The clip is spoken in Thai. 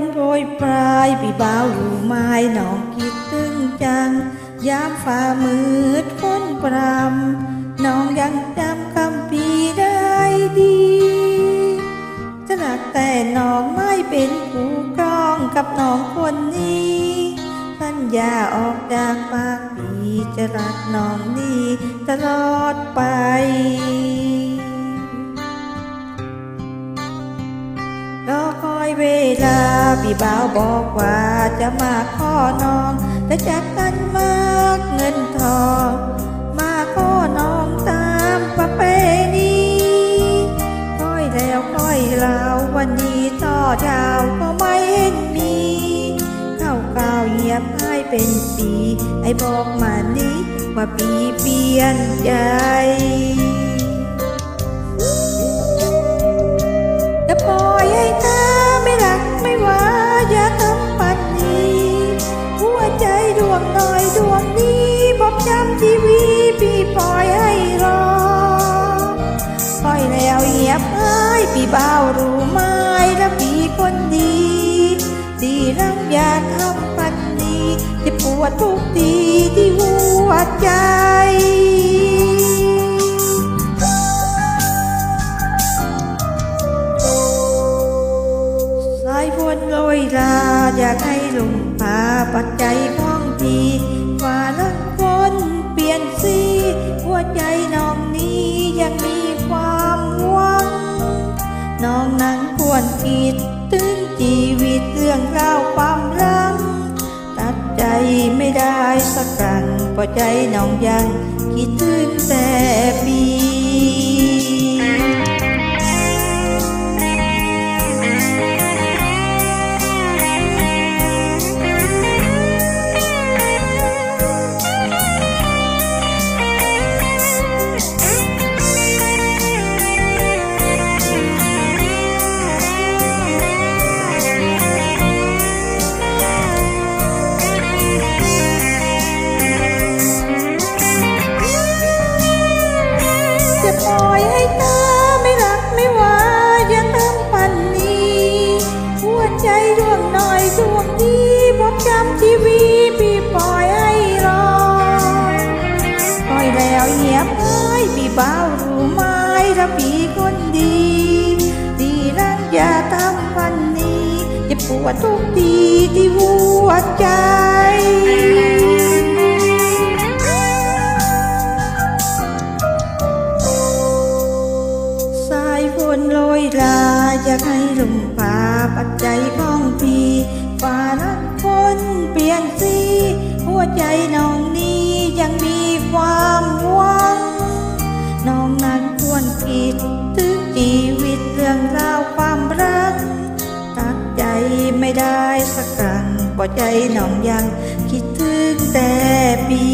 นโปรยปลายพี่บ่าวรู้ไม้น้องคิดถึงจัง ยามฝ่ามืดฝนปรำน้องยังจำคำพีได้ดีจะรักแต่น้องไม่เป็นผู้ครองกับน้องคนนี้สัญญาออกจากปากพี่จะรักน้องนี้ตลอดไป พี่บ่าวบอกว่าจะมาขอน้องแต่จากกันมากเงินทอง มาขอน้องตามประเพณีค่อยแล้วค่อยเล่าวันนี้ต่อดาวก็ไม่เห็นมีเข้าก่าวเหยียบให้เป็นปีไอ้บอกมานี้ว่าปีเปลี่ยนใจ วงน้อยดวงนี้บอกจำทีวีพี่ปล่อยให้รอปล่อยแล้วเหยียบเอ้ยพี่บ่ารู้ไหมแล้วพี่คนดีที่รักอยากทำปันนี้จะปวดทุกทีที่หัวใจสายฝนโรยราอยากให้ลมพาปัจจัย จีฝ่าลังฝนเปลี่ยนสีหัวใจน้องนี้ยังมีความหวัง น้องนั้นควรคิดถึงชีวิตเรื่องราวความรักตัดใจไม่ได้สักครั้งเพราะใจน้องยังคิดถึงแต่ปี หัวใจดวงน้อยดวงนี้บอกจำทีวีพี่ปล่อยให้รอปล่อยแล้วเหียบเอ้ยพี่เบารู้ไหมถ้าพี่คนดี ดีรักอย่าทำวันนี้จะปวดทุกทีที่หัวใจสายฝนโรยรา กให้ลมพาปัจจัยของพี่ฝ่านั้นฝนเปลี่ยนสีหัวใจน้องนี้ยังมีความหวัง น้องนั้นควรคิดถึงชีวิตเรื่องราวความรัก ตัดใจไม่ได้สักครั้งเพราะใจน้องยังคิดถึงแต่ปี